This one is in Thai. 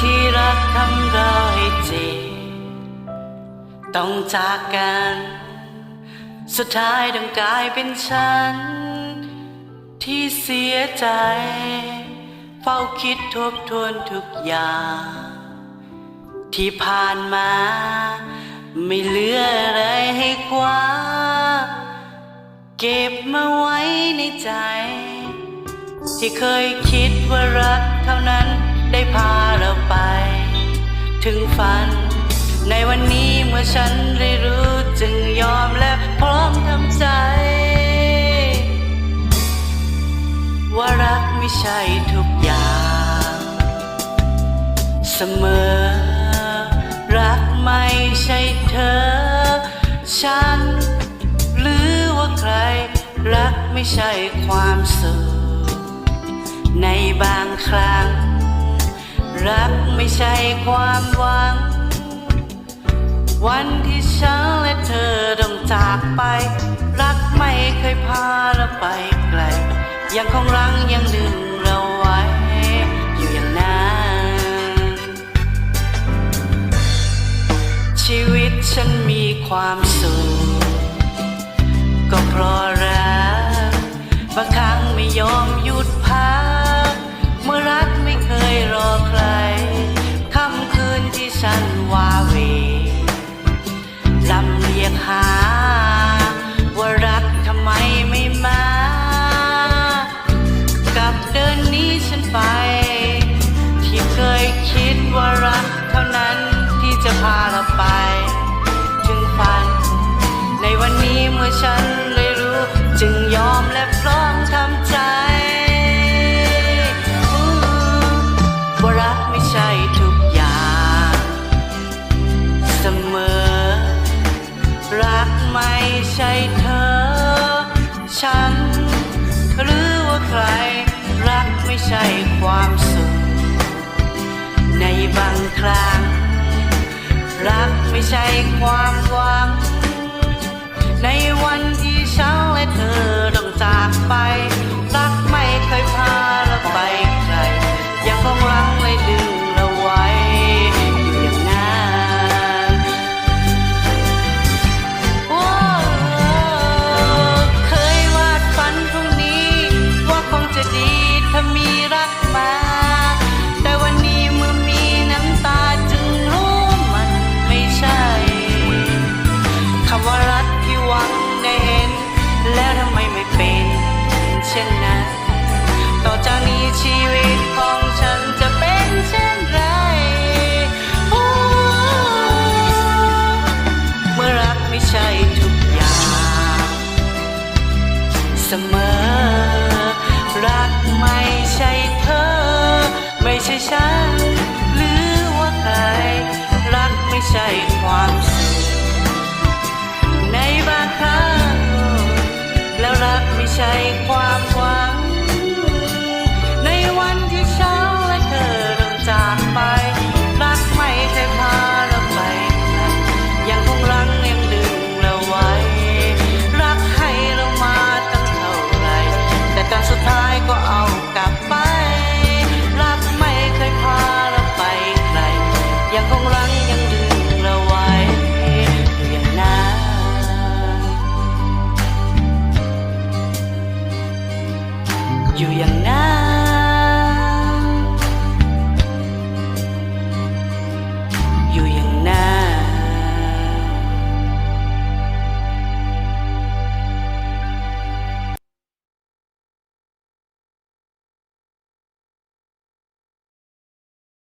ที่รักทำร้ายจิตต้องจากกัน สุดท้ายต้องกลายเป็นฉัน ที่เสียใจ เฝ้าคิดทบทวนทุกอย่าง ที่ผ่านมา ไม่เหลืออะไรให้คว้า เก็บมาไว้ในใจ ที่เคยคิดว่ารักเท่านั้น ได้พาเราไป ถึงฝัน ในวันนี้เมื่อฉันได้รู้จึงยอมและพร้อมทำใจ ว่ารักไม่ใช่ทุกอย่าง เสมอ รักไม่ใช่เธอ ฉัน หรือว่าใคร รักไม่ใช่ความสุขในบางครั้ง รักไม่ใช่ความหวัง วันที่ฉันและเธอต้องจากไป รักไม่เคยพาเราไปไกล ยังคงรังยังดึงเราไว้ อยู่อย่างนั้น ชีวิตฉันมีความสุขก็เพราะรัก บางครั้งไม่ยอมหยุดพัก ใช่เธอ ฉัน หรือว่าใคร รักไม่ใช่ความสุข ในบางครั้ง รักไม่ใช่ความหวัง ไม่ใช่ทุกอย่าง เสมอ รักไม่ใช่เธอ ไม่ใช่ฉัน หรือว่าใคร รักไม่ใช่ความสุขในบางครั้งแล้วรักไม่ใช่ความ